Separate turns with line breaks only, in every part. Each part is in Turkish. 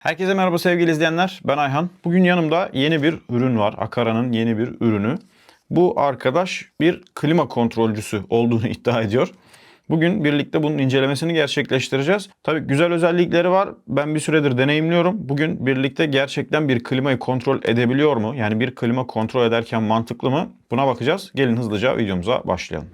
Herkese merhaba sevgili izleyenler. Ben Ayhan. Bugün yanımda yeni bir ürün var. Akara'nın yeni bir ürünü. Bu arkadaş bir klima kontrolcüsü olduğunu iddia ediyor. Bugün birlikte bunun incelemesini gerçekleştireceğiz. Tabii güzel özellikleri var. Ben bir süredir deneyimliyorum. Bugün birlikte gerçekten bir klimayı kontrol edebiliyor mu? Yani bir klima kontrol ederken mantıklı mı? Buna bakacağız. Gelin hızlıca videomuza başlayalım.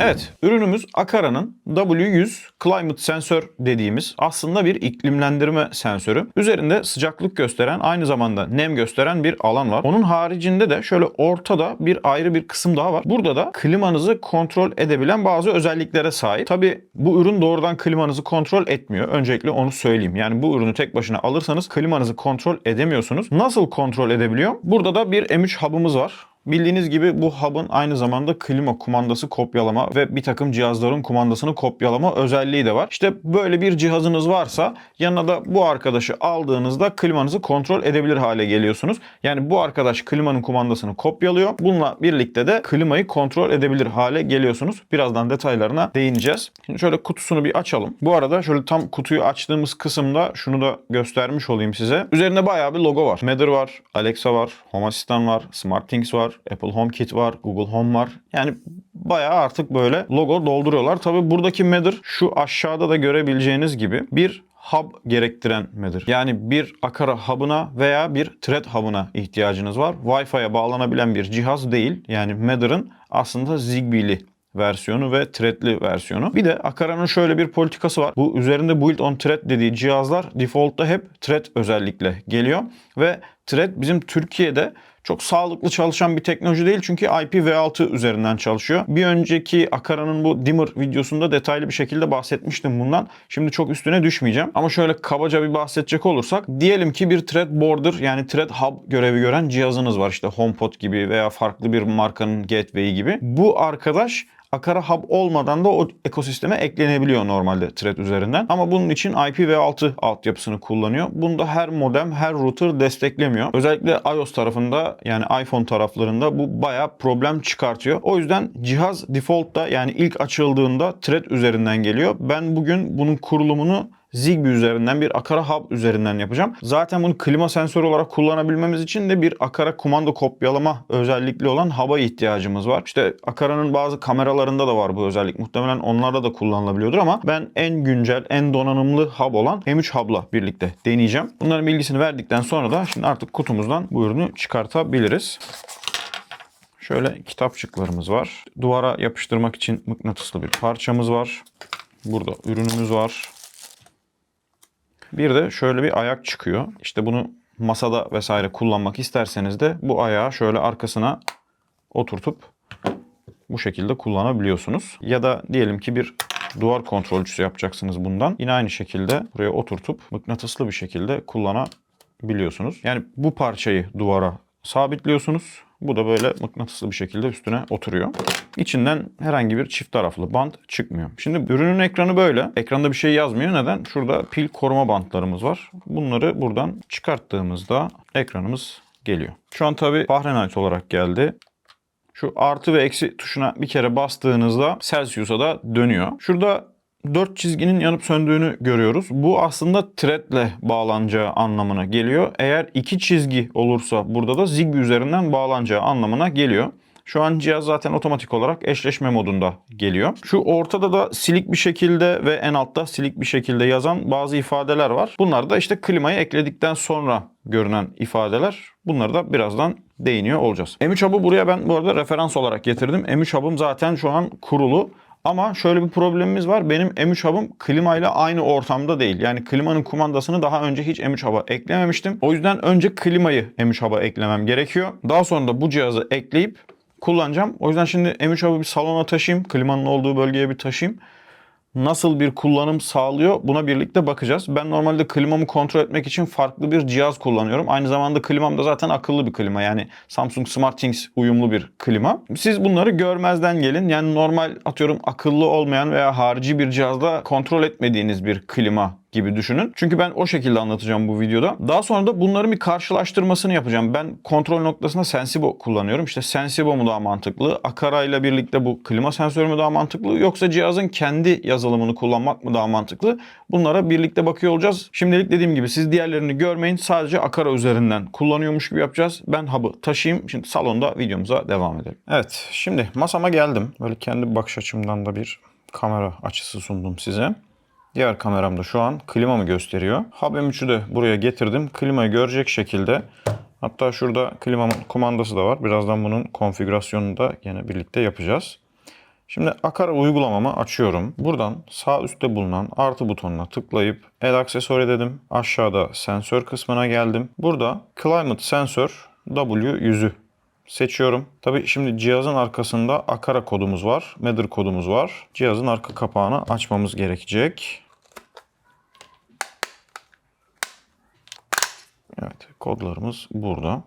Evet, ürünümüz Akara'nın W100 Climate Sensör dediğimiz aslında bir iklimlendirme sensörü. Üzerinde sıcaklık gösteren, aynı zamanda nem gösteren bir alan var. Onun haricinde de şöyle ortada bir ayrı bir kısım daha var. Burada da klimanızı kontrol edebilen bazı özelliklere sahip. Tabi bu ürün doğrudan klimanızı kontrol etmiyor. Öncelikle onu söyleyeyim. Yani bu ürünü tek başına alırsanız klimanızı kontrol edemiyorsunuz. Nasıl kontrol edebiliyor? Burada da bir M3 hub'ımız var. Bildiğiniz gibi bu hub'ın aynı zamanda klima kumandası kopyalama ve bir takım cihazların kumandasını kopyalama özelliği de var. İşte böyle bir cihazınız varsa yanına da bu arkadaşı aldığınızda klimanızı kontrol edebilir hale geliyorsunuz. Yani bu arkadaş klimanın kumandasını kopyalıyor. Bununla birlikte de klimayı kontrol edebilir hale geliyorsunuz. Birazdan detaylarına değineceğiz. Şimdi şöyle kutusunu bir açalım. Bu arada şöyle tam kutuyu açtığımız kısımda şunu da göstermiş olayım size. Üzerinde bayağı bir logo var. Matter var, Alexa var, Home Assistant var, SmartThings var, Apple HomeKit var, Google Home var. Yani bayağı artık böyle logo dolduruyorlar. Tabi buradaki Matter şu aşağıda da görebileceğiniz gibi bir hub gerektiren Matter. Yani bir Akara hub'ına veya bir Thread hub'ına ihtiyacınız var. Wi-Fi'ye bağlanabilen bir cihaz değil. Yani Matter'ın aslında Zigbee'li versiyonu ve threadli versiyonu. Bir de Akara'nın şöyle bir politikası var. Bu üzerinde build on thread dediği cihazlar default'ta hep thread özellikle geliyor ve thread bizim Türkiye'de çok sağlıklı çalışan bir teknoloji değil çünkü IPv6 üzerinden çalışıyor. Bir önceki Akara'nın bu dimmer videosunda detaylı bir şekilde bahsetmiştim bundan. Şimdi çok üstüne düşmeyeceğim. Ama şöyle kabaca bir bahsedecek olursak diyelim ki bir thread border yani thread hub görevi gören cihazınız var. İşte HomePod gibi veya farklı bir markanın gateway gibi. Bu arkadaş Akara Hub olmadan da o ekosisteme eklenebiliyor normalde Thread üzerinden. Ama bunun için IPv6 altyapısını kullanıyor. Bunda her modem, her router desteklemiyor. Özellikle iOS tarafında yani iPhone taraflarında bu bayağı problem çıkartıyor. O yüzden cihaz default'ta yani ilk açıldığında Thread üzerinden geliyor. Ben bugün bunun kurulumunu Zigbee üzerinden bir Akara Hub üzerinden yapacağım. Zaten bunu klima sensörü olarak kullanabilmemiz için de bir Akara kumanda kopyalama özellikli olan hub'a ihtiyacımız var. İşte Akara'nın bazı kameralarında da var bu özellik. Muhtemelen onlarda da kullanılabiliyordur ama ben en güncel, en donanımlı hub olan M3 Hub'la birlikte deneyeceğim. Bunların bilgisini verdikten sonra da şimdi artık kutumuzdan bu ürünü çıkartabiliriz. Şöyle kitapçıklarımız var. Duvara yapıştırmak için mıknatıslı bir parçamız var. Burada ürünümüz var. Bir de şöyle bir ayak çıkıyor. İşte bunu masada vesaire kullanmak isterseniz de bu ayağı şöyle arkasına oturtup bu şekilde kullanabiliyorsunuz. Ya da diyelim ki bir duvar kontrolcüsü yapacaksınız bundan. Yine aynı şekilde buraya oturtup mıknatıslı bir şekilde kullanabiliyorsunuz. Yani bu parçayı duvara sabitliyorsunuz. Bu da böyle mıknatıslı bir şekilde üstüne oturuyor. İçinden herhangi bir çift taraflı bant çıkmıyor. Şimdi ürünün ekranı böyle. Ekranda bir şey yazmıyor. Neden? Şurada pil koruma bantlarımız var. Bunları buradan çıkarttığımızda ekranımız geliyor. Şu an tabi Fahrenheit olarak geldi. Şu artı ve eksi tuşuna bir kere bastığınızda Celsius'a da dönüyor. Şurada 4 çizginin yanıp söndüğünü görüyoruz. Bu aslında threadle bağlanacağı anlamına geliyor. Eğer iki çizgi olursa burada da Zigbee üzerinden bağlanacağı anlamına geliyor. Şu an cihaz zaten otomatik olarak eşleşme modunda geliyor. Şu ortada da silik bir şekilde ve en altta silik bir şekilde yazan bazı ifadeler var. Bunlar da işte klimayı ekledikten sonra görünen ifadeler. Bunları da birazdan değiniyor olacağız. M3 Hub'ı buraya ben bu arada referans olarak getirdim. M3 Hub'ım zaten şu an kurulu. Ama şöyle bir problemimiz var. Benim M3 Hub'ım klima ile aynı ortamda değil. Yani klimanın kumandasını daha önce hiç M3 Hub'a eklememiştim. O yüzden önce klimayı M3 Hub'a eklemem gerekiyor. Daha sonra da bu cihazı ekleyip kullanacağım. O yüzden şimdi M3 Hub'ı bir salona taşıyayım. Klimanın olduğu bölgeye bir taşıyayım nasıl bir kullanım sağlıyor buna birlikte bakacağız. Ben normalde klimamı kontrol etmek için farklı bir cihaz kullanıyorum. Aynı zamanda klimam da zaten akıllı bir klima. Yani Samsung SmartThings uyumlu bir klima. Siz bunları görmezden gelin. Yani normal atıyorum akıllı olmayan veya harici bir cihazda kontrol etmediğiniz bir klima gibi düşünün. Çünkü ben o şekilde anlatacağım bu videoda. Daha sonra da bunların bir karşılaştırmasını yapacağım. Ben kontrol noktasında Sensibo kullanıyorum. İşte Sensibo mu daha mantıklı? Akara ile birlikte bu klima sensörü mü daha mantıklı? Yoksa cihazın kendi yazılımını kullanmak mı daha mantıklı? Bunlara birlikte bakıyor olacağız. Şimdilik dediğim gibi siz diğerlerini görmeyin. Sadece Akara üzerinden kullanıyormuş gibi yapacağız. Ben hub'ı taşıyayım. Şimdi salonda videomuza devam edelim. Evet şimdi masama geldim. Böyle kendi bakış açımdan da bir kamera açısı sundum size. Diğer kameramda şu an klimamı gösteriyor. Hub M3'ü de buraya getirdim. Klimayı görecek şekilde. Hatta şurada klimamın kumandası da var. Birazdan bunun konfigürasyonunu da yine birlikte yapacağız. Şimdi Akara uygulamamı açıyorum. Buradan sağ üstte bulunan artı butonuna tıklayıp Add Accessory dedim. Aşağıda sensör kısmına geldim. Burada Climate Sensor W100'ü seçiyorum. Tabi şimdi cihazın arkasında Akara kodumuz var. Matter kodumuz var. Cihazın arka kapağını açmamız gerekecek. Evet kodlarımız burada.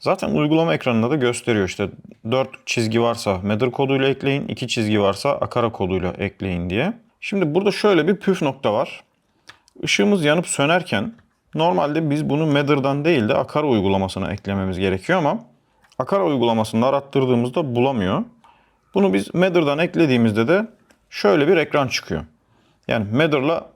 Zaten uygulama ekranında da gösteriyor işte 4 çizgi varsa Matter koduyla ekleyin, 2 çizgi varsa Akara koduyla ekleyin diye. Şimdi burada şöyle bir püf nokta var. Işığımız yanıp sönerken normalde biz bunu Matter'dan değil de Akara uygulamasına eklememiz gerekiyor ama Akara uygulamasında arattırdığımızda bulamıyor. Bunu biz Matter'dan eklediğimizde de şöyle bir ekran çıkıyor. Yani Matter'la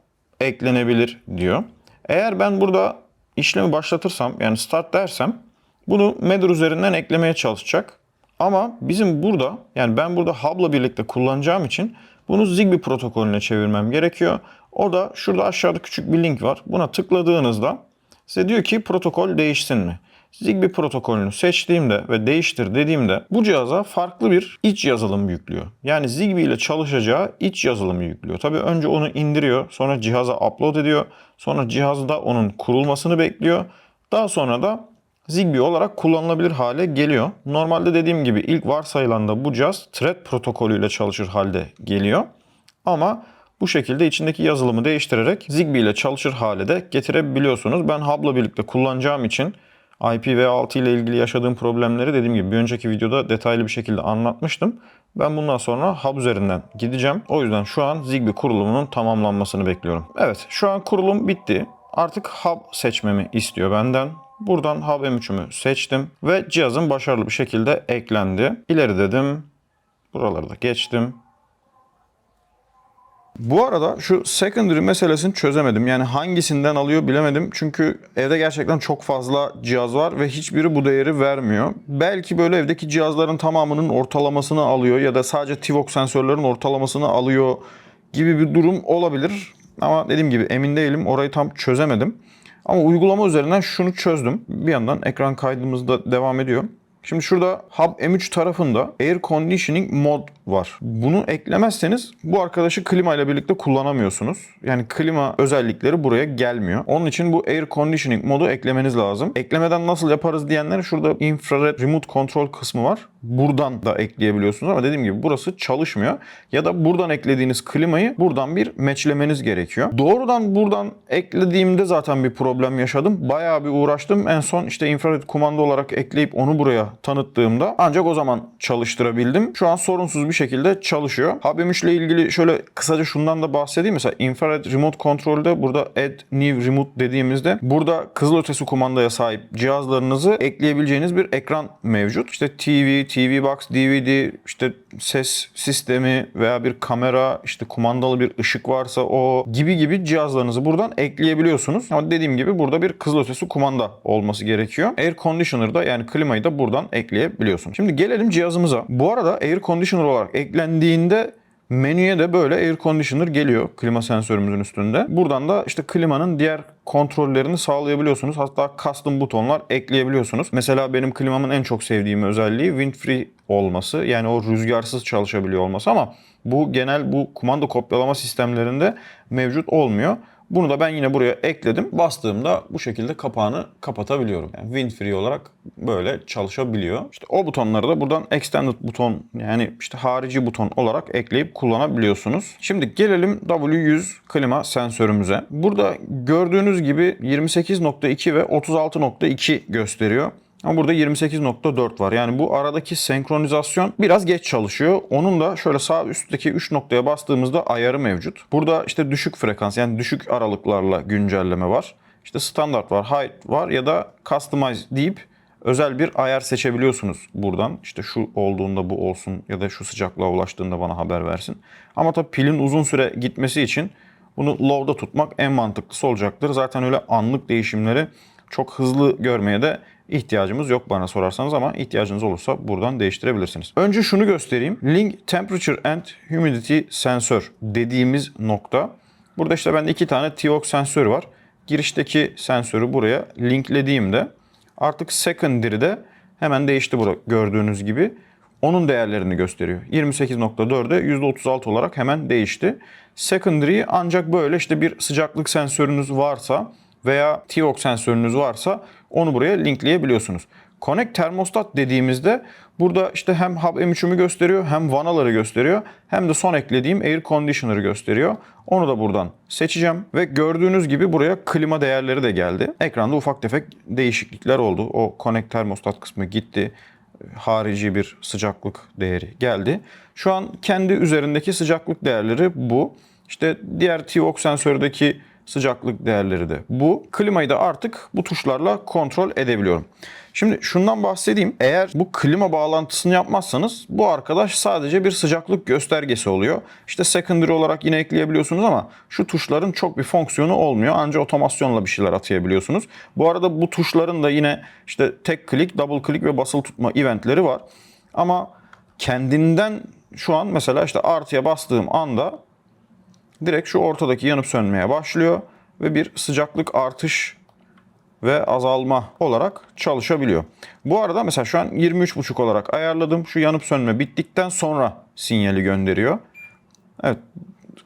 eklenebilir diyor. Eğer ben burada işlemi başlatırsam yani start dersem bunu Matter üzerinden eklemeye çalışacak. Ama bizim burada yani ben burada hub'la birlikte kullanacağım için bunu Zigbee protokolüne çevirmem gerekiyor. O da şurada aşağıda küçük bir link var. Buna tıkladığınızda size diyor ki protokol değişsin mi? Zigbee protokolünü seçtiğimde ve değiştir dediğimde bu cihaza farklı bir iç yazılım yüklüyor. Yani Zigbee ile çalışacağı iç yazılımı yüklüyor. Tabii önce onu indiriyor, sonra cihaza upload ediyor, sonra cihazda onun kurulmasını bekliyor. Daha sonra da Zigbee olarak kullanılabilir hale geliyor. Normalde dediğim gibi ilk varsayılanda bu cihaz Thread protokolüyle çalışır halde geliyor. Ama bu şekilde içindeki yazılımı değiştirerek Zigbee ile çalışır hale de getirebiliyorsunuz. Ben hub'la birlikte kullanacağım için IPv6 ile ilgili yaşadığım problemleri dediğim gibi bir önceki videoda detaylı bir şekilde anlatmıştım. Ben bundan sonra hub üzerinden gideceğim. O yüzden şu an Zigbee kurulumunun tamamlanmasını bekliyorum. Evet şu an kurulum bitti. Artık hub seçmemi istiyor benden. Buradan hub M3'ümü seçtim ve cihazın başarılı bir şekilde eklendi. İleri dedim. Buraları da geçtim. Bu arada şu secondary meselesini çözemedim. Yani hangisinden alıyor bilemedim. Çünkü evde gerçekten çok fazla cihaz var ve hiçbiri bu değeri vermiyor. Belki böyle evdeki cihazların tamamının ortalamasını alıyor ya da sadece TiVox sensörlerin ortalamasını alıyor gibi bir durum olabilir. Ama dediğim gibi emin değilim. Orayı tam çözemedim. Ama uygulama üzerinden şunu çözdüm. Bir yandan ekran kaydımız da devam ediyor. Şimdi şurada Hub M3 tarafında Air Conditioning Mod var. Bunu eklemezseniz bu arkadaşı klima ile birlikte kullanamıyorsunuz. Yani klima özellikleri buraya gelmiyor. Onun için bu Air Conditioning modu eklemeniz lazım. Eklemeden nasıl yaparız diyenler şurada infrared remote control kısmı var. Buradan da ekleyebiliyorsunuz ama dediğim gibi burası çalışmıyor. Ya da buradan eklediğiniz klimayı buradan bir matchlemeniz gerekiyor. Doğrudan buradan eklediğimde zaten bir problem yaşadım. Bayağı bir uğraştım. En son işte infrared kumanda olarak ekleyip onu buraya tanıttığımda ancak o zaman çalıştırabildim. Şu an sorunsuz bir şekilde çalışıyor. HB3 ile ilgili şöyle kısaca şundan da bahsedeyim. Mesela infrared remote kontrolde burada add new remote dediğimizde burada kızılötesi kumandaya sahip cihazlarınızı ekleyebileceğiniz bir ekran mevcut. İşte TV, TV Box, DVD, işte ses sistemi veya bir kamera, işte kumandalı bir ışık varsa o gibi gibi cihazlarınızı buradan ekleyebiliyorsunuz. Ama dediğim gibi burada bir kızılötesi kumanda olması gerekiyor. Air Conditioner'da yani klimayı da buradan ekleyebiliyorsunuz. Şimdi gelelim cihazımıza. Bu arada Air Conditioner olarak eklendiğinde menüye de böyle air conditioner geliyor klima sensörümüzün üstünde. Buradan da işte klimanın diğer kontrollerini sağlayabiliyorsunuz. Hatta custom butonlar ekleyebiliyorsunuz. Mesela benim klimamın en çok sevdiğim özelliği wind free olması. Yani o rüzgarsız çalışabiliyor olması ama bu genel bu kumanda kopyalama sistemlerinde mevcut olmuyor. Bunu da ben yine buraya ekledim. Bastığımda bu şekilde kapağını kapatabiliyorum. Yani wind free olarak böyle çalışabiliyor. İşte o butonları da buradan extended buton yani işte harici buton olarak ekleyip kullanabiliyorsunuz. Şimdi gelelim W100 klima sensörümüze. Burada gördüğünüz gibi 28.2 ve 36.2 gösteriyor. Ama burada 28.4 var. Yani bu aradaki senkronizasyon biraz geç çalışıyor. Onun da şöyle sağ üstteki 3 noktaya bastığımızda ayarı mevcut. Burada işte düşük frekans yani düşük aralıklarla güncelleme var. İşte standart var, high var ya da customize deyip özel bir ayar seçebiliyorsunuz buradan. İşte şu olduğunda bu olsun ya da şu sıcaklığa ulaştığında bana haber versin. Ama tabii pilin uzun süre gitmesi için bunu low'da tutmak en mantıklısı olacaktır. Zaten öyle anlık değişimleri çok hızlı görmeye de ihtiyacımız yok bana sorarsanız ama ihtiyacınız olursa buradan değiştirebilirsiniz. Önce şunu göstereyim. Link Temperature and Humidity Sensor dediğimiz nokta. Burada işte bende iki tane TVOC sensörü var. Girişteki sensörü buraya linklediğimde artık secondary'de hemen değişti burada gördüğünüz gibi. Onun değerlerini gösteriyor. 28.4'e %36 olarak hemen değişti. Secondary ancak böyle işte bir sıcaklık sensörünüz varsa veya TVOC sensörünüz varsa onu buraya linkleyebiliyorsunuz. Connect termostat dediğimizde burada işte hem hub M3'ümü gösteriyor hem vanaları gösteriyor hem de son eklediğim air conditioner'ı gösteriyor. Onu da buradan seçeceğim ve gördüğünüz gibi buraya klima değerleri de geldi. Ekranda ufak tefek değişiklikler oldu. O connect termostat kısmı gitti harici bir sıcaklık değeri geldi. Şu an kendi üzerindeki sıcaklık değerleri bu. İşte diğer TVOC sensördeki sıcaklık değerleri de bu. Klimayı da artık bu tuşlarla kontrol edebiliyorum. Şimdi şundan bahsedeyim. Eğer bu klima bağlantısını yapmazsanız bu arkadaş sadece bir sıcaklık göstergesi oluyor. İşte secondary olarak yine ekleyebiliyorsunuz ama şu tuşların çok bir fonksiyonu olmuyor. Ancak otomasyonla bir şeyler atayabiliyorsunuz. Bu arada bu tuşların da yine işte tek klik, double klik ve basılı tutma eventleri var. Ama kendinden şu an mesela işte artıya bastığım anda direkt şu ortadaki yanıp sönmeye başlıyor ve bir sıcaklık artış ve azalma olarak çalışabiliyor. Bu arada mesela şu an 23.5 olarak ayarladım. Şu yanıp sönme bittikten sonra sinyali gönderiyor. Evet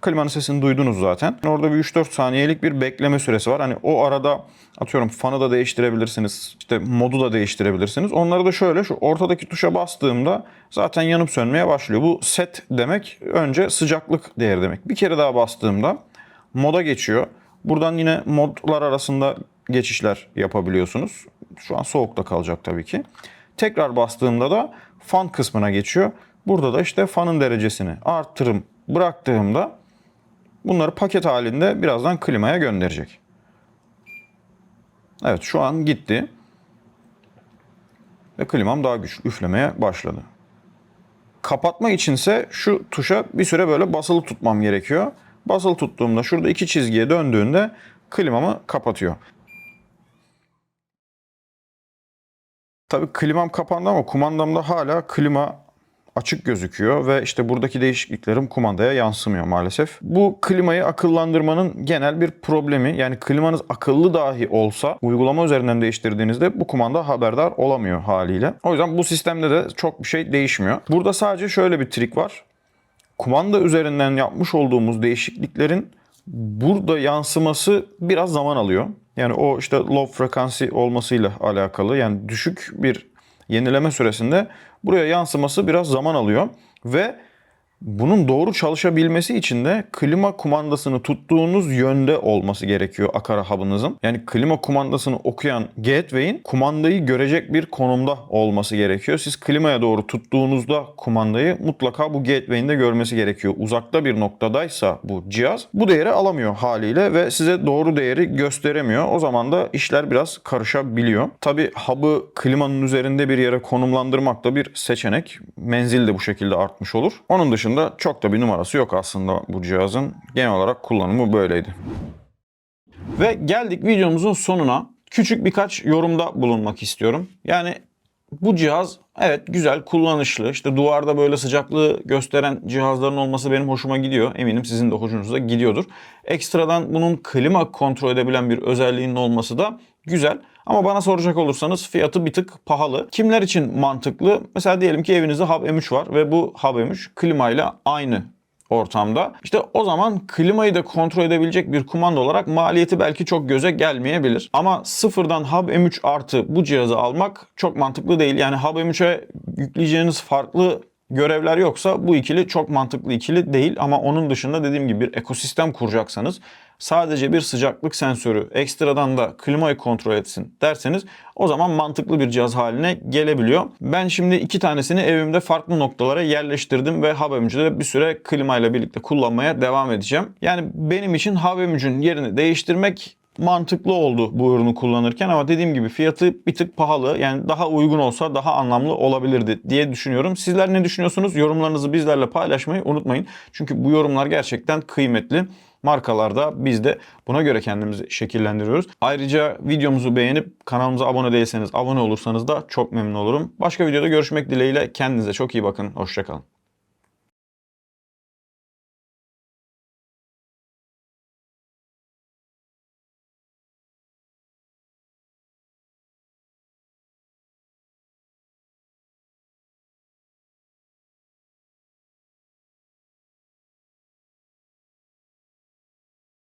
klimanın sesini duydunuz zaten. Orada bir 3-4 saniyelik bir bekleme süresi var. Hani o arada atıyorum fanı da değiştirebilirsiniz. işte modu da değiştirebilirsiniz. Onları da şöyle şu ortadaki tuşa bastığımda zaten yanıp sönmeye başlıyor. Bu set demek önce sıcaklık değeri demek. Bir kere daha bastığımda moda geçiyor. Buradan yine modlar arasında geçişler yapabiliyorsunuz. Şu an soğukta kalacak tabii ki. Tekrar bastığımda da fan kısmına geçiyor. Burada da işte fanın derecesini arttırım bıraktığımda bunları paket halinde birazdan klimaya gönderecek. Evet şu an gitti. Ve klimam daha güçlü üflemeye başladı. Kapatma içinse şu tuşa bir süre böyle basılı tutmam gerekiyor. Basılı tuttuğumda şurada iki çizgiye döndüğünde klimamı kapatıyor. Tabii klimam kapandı ama kumandamda hala klima açık gözüküyor ve işte buradaki değişikliklerim kumandaya yansımıyor maalesef. Bu klimayı akıllandırmanın genel bir problemi. Yani klimanız akıllı dahi olsa uygulama üzerinden değiştirdiğinizde bu kumanda haberdar olamıyor haliyle. O yüzden bu sistemde de çok bir şey değişmiyor. Burada sadece şöyle bir trik var. Kumanda üzerinden yapmış olduğumuz değişikliklerin burada yansıması biraz zaman alıyor. Yani o işte low frekansi olmasıyla alakalı yani düşük bir yenileme süresinde buraya yansıması biraz zaman alıyor. Ve bunun doğru çalışabilmesi için de klima kumandasını tuttuğunuz yönde olması gerekiyor Akara hub'ınızın. Yani klima kumandasını okuyan gateway'in kumandayı görecek bir konumda olması gerekiyor. Siz klimaya doğru tuttuğunuzda kumandayı mutlaka bu gateway'in de görmesi gerekiyor. Uzakta bir noktadaysa bu cihaz bu değeri alamıyor haliyle ve size doğru değeri gösteremiyor. O zaman da işler biraz karışabiliyor. Tabi hub'ı klimanın üzerinde bir yere konumlandırmak da bir seçenek. Menzil de bu şekilde artmış olur. Onun dışında dışında çok da bir numarası yok aslında bu cihazın. Genel olarak kullanımı böyleydi. Ve geldik videomuzun sonuna. Küçük birkaç yorumda bulunmak istiyorum. Yani bu cihaz evet güzel, kullanışlı. İşte duvarda böyle sıcaklığı gösteren cihazların olması benim hoşuma gidiyor. Eminim sizin de hoşunuza gidiyordur. Ekstradan bunun klima kontrol edebilen bir özelliğinin olması da güzel. Ama bana soracak olursanız fiyatı bir tık pahalı. Kimler için mantıklı? Mesela diyelim ki evinizde Hub M3 var ve bu Hub M3 klimayla aynı ortamda. İşte o zaman klimayı da kontrol edebilecek bir kumanda olarak maliyeti belki çok göze gelmeyebilir. Ama sıfırdan Hub M3 artı bu cihazı almak çok mantıklı değil. Yani Hub M3'e yükleyeceğiniz farklı görevler yoksa bu ikili çok mantıklı ikili değil ama onun dışında dediğim gibi bir ekosistem kuracaksanız sadece bir sıcaklık sensörü ekstradan da klimayı kontrol etsin derseniz o zaman mantıklı bir cihaz haline gelebiliyor. Ben şimdi iki tanesini evimde farklı noktalara yerleştirdim ve Habemci'de bir süre klimayla birlikte kullanmaya devam edeceğim. Yani benim için Habemci'nin yerini değiştirmek mantıklı oldu bu ürünü kullanırken ama dediğim gibi fiyatı bir tık pahalı. Yani daha uygun olsa daha anlamlı olabilirdi diye düşünüyorum. Sizler ne düşünüyorsunuz? Yorumlarınızı bizlerle paylaşmayı unutmayın. Çünkü bu yorumlar gerçekten kıymetli. Markalarda biz de buna göre kendimizi şekillendiriyoruz. Ayrıca videomuzu beğenip kanalımıza abone değilseniz abone olursanız da çok memnun olurum. Başka videoda görüşmek dileğiyle kendinize çok iyi bakın. Hoşçakalın.